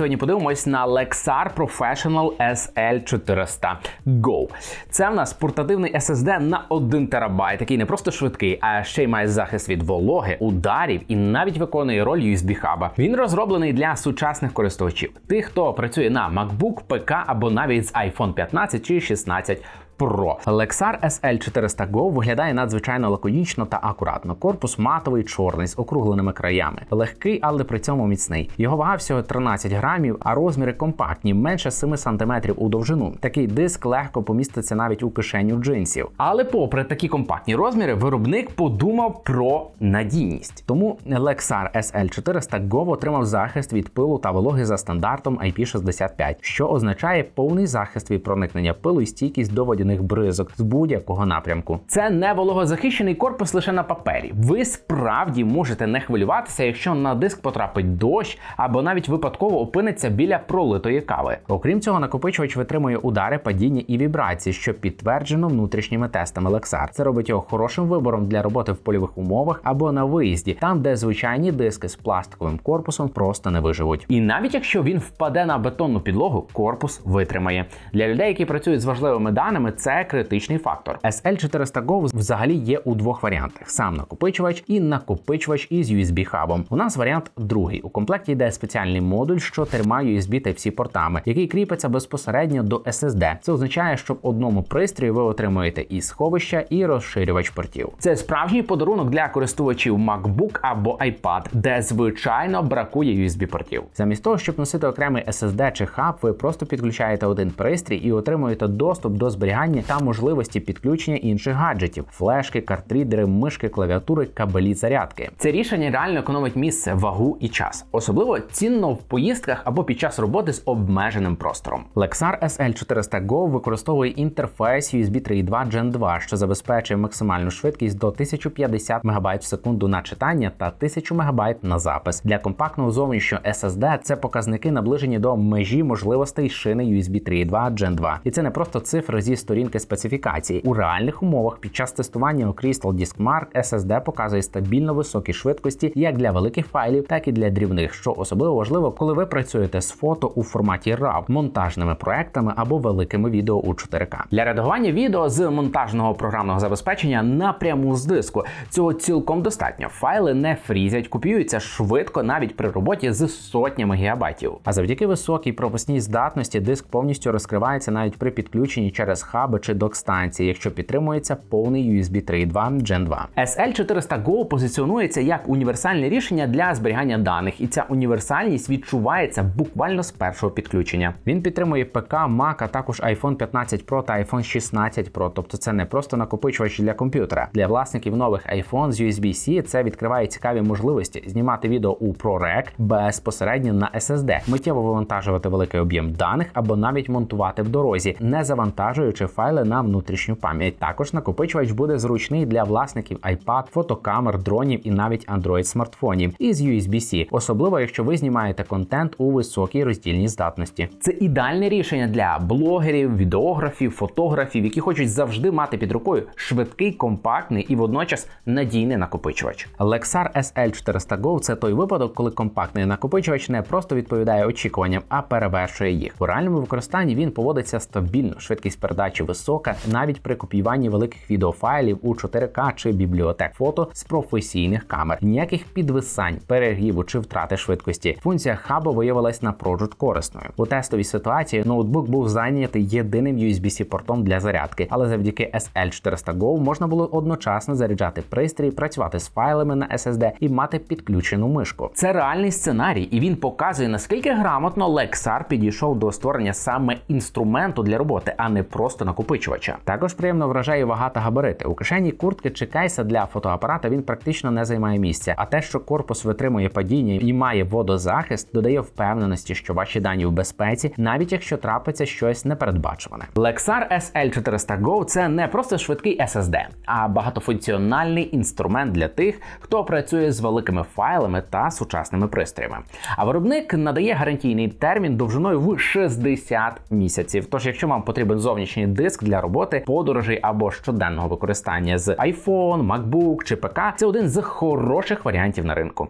сьогодні подивимось на Lexar Professional SL400 Go. Це в нас портативний SSD на 1 терабайт, який не просто швидкий, а ще й має захист від вологи, ударів і навіть виконує роль USB хаба. Він розроблений для сучасних користувачів, тих, хто працює на MacBook, ПК або навіть з iPhone 15 чи 16 Pro. Lexar SL400 Go виглядає надзвичайно лаконічно та акуратно. Корпус матовий, чорний з округленими краями, легкий, але при цьому міцний. Його вага всього 13 грамів, а розміри компактні, менше 7 см у довжину. Такий диск легко поміститься навіть у кишеню джинсів. Але, попри такі компактні розміри, виробник подумав про надійність. Тому Lexar SL400 Go отримав захист від пилу та вологи за стандартом IP65, що означає повний захист від проникнення пилу і стійкість до водяних бризок з будь-якого напрямку. Це не вологозахищений корпус лише на папері. Ви справді можете не хвилюватися, якщо на диск потрапить дощ або навіть випадково опиниться біля пролитої кави. Окрім цього, накопичувач витримує удари, падіння і вібрації, що підтверджено внутрішніми тестами Lexar. Це робить його хорошим вибором для роботи в польових умовах або на виїзді, там де звичайні диски з пластиковим корпусом просто не виживуть. І навіть якщо він впаде на бетонну підлогу, корпус витримає. Для людей, які працюють з важливими даними, це критичний фактор. SL400 Go взагалі є у двох варіантах: сам накопичувач і накопичувач із USB хабом. У нас варіант другий. У комплекті йде спеціальний модуль, що тримає USB Type-C портами, який кріпиться безпосередньо до SSD. Це означає, що в одному пристрої ви отримуєте і сховища, і розширювач портів. Це справжній подарунок для користувачів MacBook або iPad, де звичайно бракує USB портів. Замість того, щоб носити окремий SSD чи хаб, ви просто підключаєте один пристрій і отримуєте доступ до зберігання та можливості підключення інших гаджетів: флешки, картрідери, мишки, клавіатури, кабелі зарядки. Це рішення реально економить місце, вагу і час, особливо цінно в поїздках або під час роботи з обмеженим простором. Lexar SL400 Go використовує інтерфейс USB 3.2 Gen 2, що забезпечує максимальну швидкість до 1050 МБ в секунду на читання та 1000 МБ на запис. Для компактного зовнішнього SSD це показники наближені до межі можливостей шини USB 3.2 Gen 2. І це не просто цифри зі сторінки специфікації. У реальних умовах під час тестування у Crystal Diskmark SSD показує стабільно високі швидкості як для великих файлів, так і для дрібних, що особливо важливо, коли ви працюєте з фото у форматі RAW, монтажними проектами або великими відео у 4К. Для редагування відео з монтажного програмного забезпечення напряму з диску цього цілком достатньо. Файли не фрізять, копіюються швидко навіть при роботі з сотнями гігабайтів. А завдяки високій пропускній здатності диск повністю розкривається навіть при підключенні через хаби чи док-станції, якщо підтримується повний USB 3.2 Gen 2. SL400 Go позиціонується як універсальне рішення для зберігання даних, і ця універсальність відчувається буквально з першого підключення. Він підтримує ПК, Mac, а також iPhone 15 Pro та iPhone 16 Pro, тобто це не просто накопичувач для комп'ютера. Для власників нових iPhone з USB-C це відкриває цікаві можливості знімати відео у ProRec безпосередньо на SSD, миттєво вивантажувати великий об'єм даних або навіть монтувати в дорозі, не завантажуючи файли на внутрішню пам'ять. Також накопичувач буде зручний для власників iPad, фотокамер, дронів і навіть Android смартфонів із USB-C, особливо якщо ви знімаєте контент у високій роздільній здатності. Це ідеальне рішення для блогерів, відеографів, фотографів, які хочуть завжди мати під рукою швидкий, компактний і водночас надійний накопичувач. Lexar SL400 Go – це той випадок, коли компактний накопичувач не просто відповідає очікуванням, а перевершує їх. У реальному використанні він поводиться стабільно, швидкість передачі висока, навіть при копіюванні великих відеофайлів у 4К чи бібліотек фото з професійних камер. Ніяких підвисань, перегріву чи втрати швидкості. Функція хабу виявилась на проджут корисною. У тестовій ситуації ноутбук був зайнятий єдиним USB-C портом для зарядки, але завдяки SL400 Go можна було одночасно заряджати пристрій, працювати з файлами на SSD і мати підключену мишку. Це реальний сценарій, і він показує наскільки грамотно Lexar підійшов до створення саме інструменту для роботи, а не просто накопичувача. Також приємно вражає вага та габарити. У кишені куртки чи кейса для фотоапарата він практично не займає місця. А те, що корпус витримує падіння і має водозахист, додає впевненості, що ваші дані в безпеці, навіть якщо трапиться щось непередбачуване. Lexar SL400 Go – це не просто швидкий SSD, а багатофункціональний інструмент для тих, хто працює з великими файлами та сучасними пристроями. А виробник надає гарантійний термін довжиною в 60 місяців. Тож, якщо вам потрібен зовнішній диск для роботи, подорожей або щоденного використання з iPhone, MacBook чи ПК, це один з хороших варіантів на ринку.